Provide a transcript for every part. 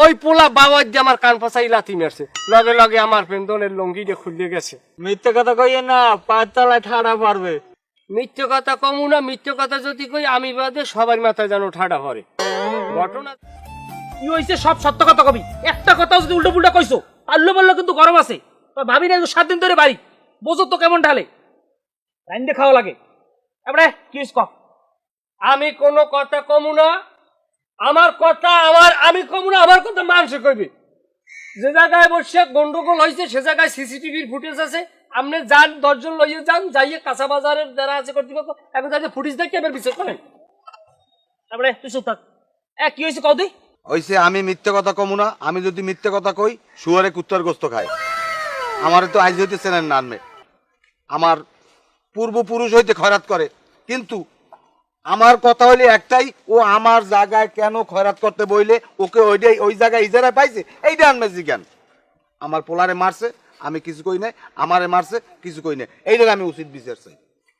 ওই পোলা বাবার যে আমার কান ফাঁসাই লাথি মারছে। লগে লগে আমার পেন্দনের লঙ্গিটা খুলে গেছে। মিথ্যে কথা কইয়ে না পাঁচতলায় ঠাড়া পারবে মিথ্যে কথা কমু না মিথ্যে কথা যদি কই আমি বাদে সবার মাথায় যেন ঠাডা পড়ে। ঘটনা কি হয়েছে সব সত্য কথা কবি। একটা কথা যদি উল্টো পুল্টা কইছো পারল বলল কিন্তু গরম আছে। তা ভাবি না সাত দিন ধরে বাড়ি। বোঝো তো কেমন ঢালে। রাইন দিয়ে খাওয়া লাগে। এবারে কি হয়েছে ক আমি কোনো কথা কমু না আমার কথা আমার, আমি কমু না, আমার কথা মানুষে কইবে। যে জায়গায় বসে গন্ডগোল হয়েছে সে জায়গায় সিসিটিভির ফুটেজ আছে। আপনি যান, দশজন লইয়ে যান, যাইয়ে কাঁচা বাজারের যারা আছে কর্তৃপক্ষ। এখন যাতে ফুটেজ দেখে এবার বিচার করেন। তারপরে তুই থাক। এ, কি হয়েছে কদি হইছে, আমি মিথ্যে কথা কমু না। আমি যদি মিথ্যে কথা কই, শুয়ারে কুত্তর গোস্ত খায়। আমার তো আজ হইতে চেনেন না আমার পূর্বপুরুষ হইতে খয়রাত করে। কিন্তু আমার কথা হইলে একটাই ও আমার জায়গায় কেন খয়রাত করতে বইলে? ওকে ওইটাই ওই জায়গায় ইজারায় পাইছে? এইটা আনমে জিজ্ঞান আমার পোলারে মারছে আমি কিছু কই নাই আমারে মারছে কিছু কই নাই। এইটা আমি উচিত বিচার চাই।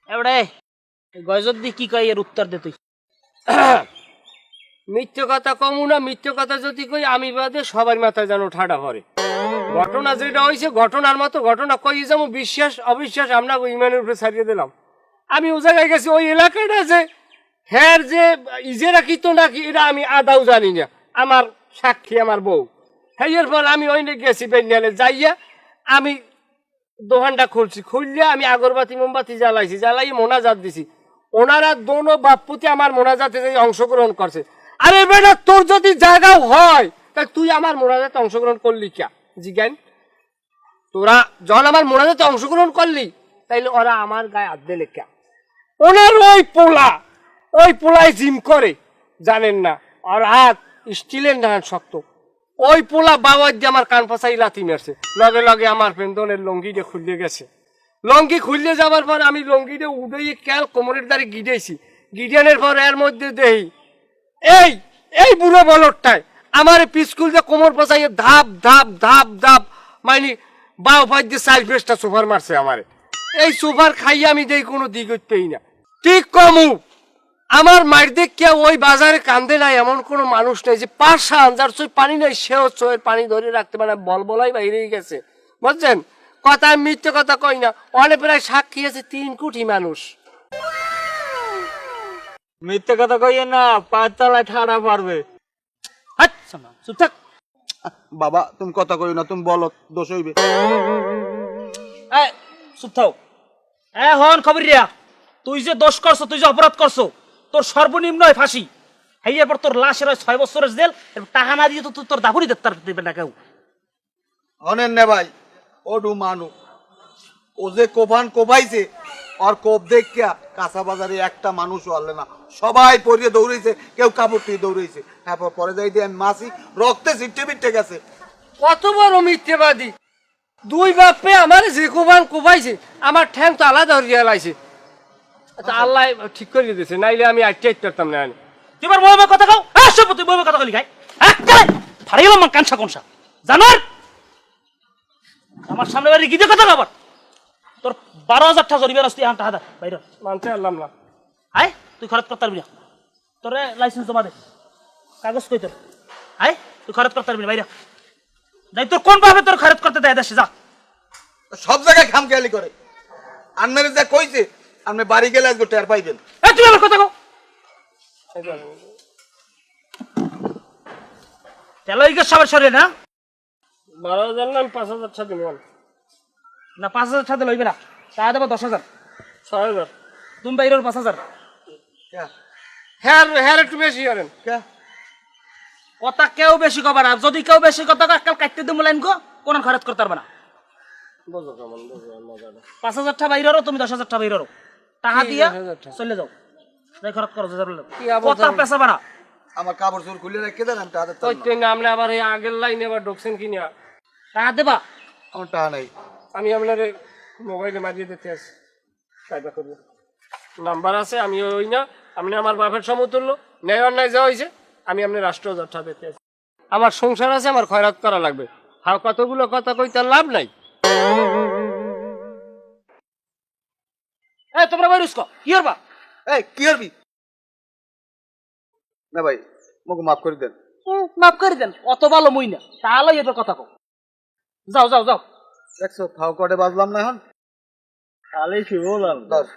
এবারে গয়জত দি কি কই এর উত্তর দে তুই। মিথ্যে কথা কমু না মিথ্যে কথা যদি কই আমি বাদে সবার মাথায় যেন ঠাডা পড়ে। ঘটনা যেটা হয়েছে ঘটনার মতো ঘটনা কই যেমন বিশ্বাস অবিশ্বাস আমরা ওই ইমানের উপরে ছাড়িয়ে দিলাম। আমি ও জায়গায় গেছি ওই এলাকাটা যে হ্যার যে ইজেরা কি তো নাকি, এটা আমি আদাও জানি না। আমার সাক্ষী, আমার বউ। হ্যাঁ এর ফলে আমি ওই গেছি বেনিয়ালে, যাইয়া আমি দোকানটা খুলছি। খুললে আমি আগরবাতি, মোমবাতি জ্বালাইছি, জ্বালাই মোনাজাত দিছি। ওনারা দোনো বাপুতি আমার মোনাজাতে অংশগ্রহণ করছে। আরে বেটা, তোর যদি জায়গাও হয় তা তুই আমার মোনাজাতে অংশগ্রহণ করলি কে জিজ্ঞান তোরা যখন আমার মোনাজাতে অংশগ্রহণ করলি, তাইলে ওরা আমার গায়ে হাত দিলে কে ওনার ওই পোলা ওই পোলায় জিম করে, জানেন না। আর হাত স্টিলের না শক্ত। ওই পোলা বাবার দিয়ে আমার কান ফাঁসাই লাথি মারছে। লগে লগে আমার পেন্দনের লঙ্গিটা খুলে গেছে। লঙ্গি খুললে যাবার পর আমি লঙ্গিটা উড়িয়ে ক্যাল কোমরের দ্বারে গিডেছি। গিডানের পর এর মধ্যে দেই, এই এই বুড়ো বলরটায় আমার পিস্কুল যে কোমর পচাইয়ে ধাপ ধাপ ধাপ ধাপ মানে বাও পাই দিয়ে চাল বেশটা সুপার মারছে আমারে। এই সুপার খাইয়ে আমি দেই কোনো দিক হইতেই না। ঠিক কমু। আমার মায়ের দেখে ওই বাজারে কান্দে নাই এমন কোনো মানুষ নেই যে পাশা যার চোখ পানি নেই সেও চোখের পানি ধরে রাখতে পারে বল বলাই বাইরেই গেছে। বুঝছেন? কথা মিথ্যে কথা কই না। অনেক প্রায় সাক্ষী আছে তিন কোটি মানুষ। মিথ্যে কথা কইয়ে না পাঁচতলায় ঠাড়া পারবে চুপ থাক। বাবা তুমি কথা কই না তুমি বলো দোষ হইবে। এ চুপ থাও এ হন খবর রিয়া তুই যে দোষ করছ তুই যে অপরাধ করছ তোর সর্বনিম্ন হয় ফাঁসি। হেই এরপর তোর লাশের হয় ছয় বছরের জেল টাকা না দিয়ে তো তোর- তোর দাফনি দেখতে দেবে না কেউ। অনেন নে ভাই ও ডু মানু। ও যে কোভান কোভাইছে আর কোপ দেখিয়া কাঁচা বাজারে একটা মানুষ আনলে না। সবাই পরিয়ে দৌড়েছে কেউ কাপড় দিয়ে দৌড়েছে তারপর পরে যাই দিয়ে আমি মাসি রক্তে সিটে বিটে গেছে। কত বড় মিথ্যেবাদী। দুই বাপে আমার যে কোবান কোবাইছে আমার ঠ্যাং তো আলাদা হরিয়া লাইছে। আচ্ছা আল্লাহ ঠিক করে দিয়েছে নাইলে আমি আটকে আটকে পারতাম না আমি। তুই এবার বইবে কথা কও? হ্যাঁ সব তুই বইবে কথা কলি খাই হ্যাঁ চলে। ফাড়ে গেলাম কানসা কনসা। জানোয়ার আমার সামনে বাড়ি গিয়ে কথা আবার। তোর বারো হাজার টাকা জরিবে রাস্তি আনটা হাজার বাইর। মানতে পারলাম না। আয় তুই খরচ করতে পারবি না। তোর লাইসেন্স জমা দে। কাগজ কই তোর? আয় তুই খরচ করতে পারবি না বাইরে। যাই তোর কোন ভাবে তোর খরচ করতে দেয় দেশে যা। সব জায়গায় খামখেয়ালি করে। আনমেরে যা কইছে আপনি বাড়ি গেলে আজকে টের পাইবেন। এ তুই আমার কথা কও। তেলইকে সবার সরে না? বারো হাজার না আমি পাঁচ হাজার সাথে নেবেন না পাঁচ হাজার সাথে লইবে না। তা দেবো দশ হাজার। ছয় হাজার। তুমি বাইরের পাঁচ হাজার। হ্যাঁ হ্যাঁ একটু বেশি করেন। কথা কেউ বেশি কবার না। যদি কেউ বেশি কথা কয়, কাল কাটতে দিব লাইন কো কোন খরচ করতে পারবে না। বুঝো কেমন বুঝো মজাটা। পাঁচ হাজার টাকা বাইরেরও তুমি দশ হাজার টাকা বাইরেরও টাকা দিয়া? চলে যাও। যাই খরচ করো কথা পেশা বাড়া। আমার কাপড় চোর খুলে রেখে দেন আমি টাকা ওই দিতাম তো না আপনি আবার এই আগের লাইনে আবার ঢুকছেন কি না? টাকা দেবা? আমার টাকা নাই। আমি আপনার মোবাইলে মারিয়ে দিতে কায়দা করব নাম্বার আছে আমি ওই না। আপনি আমার বাপের সমতুল্য। ন্যায় অন্যায় যা হয়েছে আমি আপনার রাষ্ট্র যথা দিতে আছি। আমার সংসার আছে আমার খয়রাত করা লাগবে। হাও কতগুলো কথা কই তার লাভ নাই। এ তোমরা বাইরে উসকো। কি করবা? এই কি করবি? না ভাই মোকে মাফ করে দেন। মাফ করে দেন অত ভালো মুই না তাহলে এবার কথা কও। যাও যাও যাও। দেখছ থাও কটে বাজলাম না এখন। খালি শুভ দশ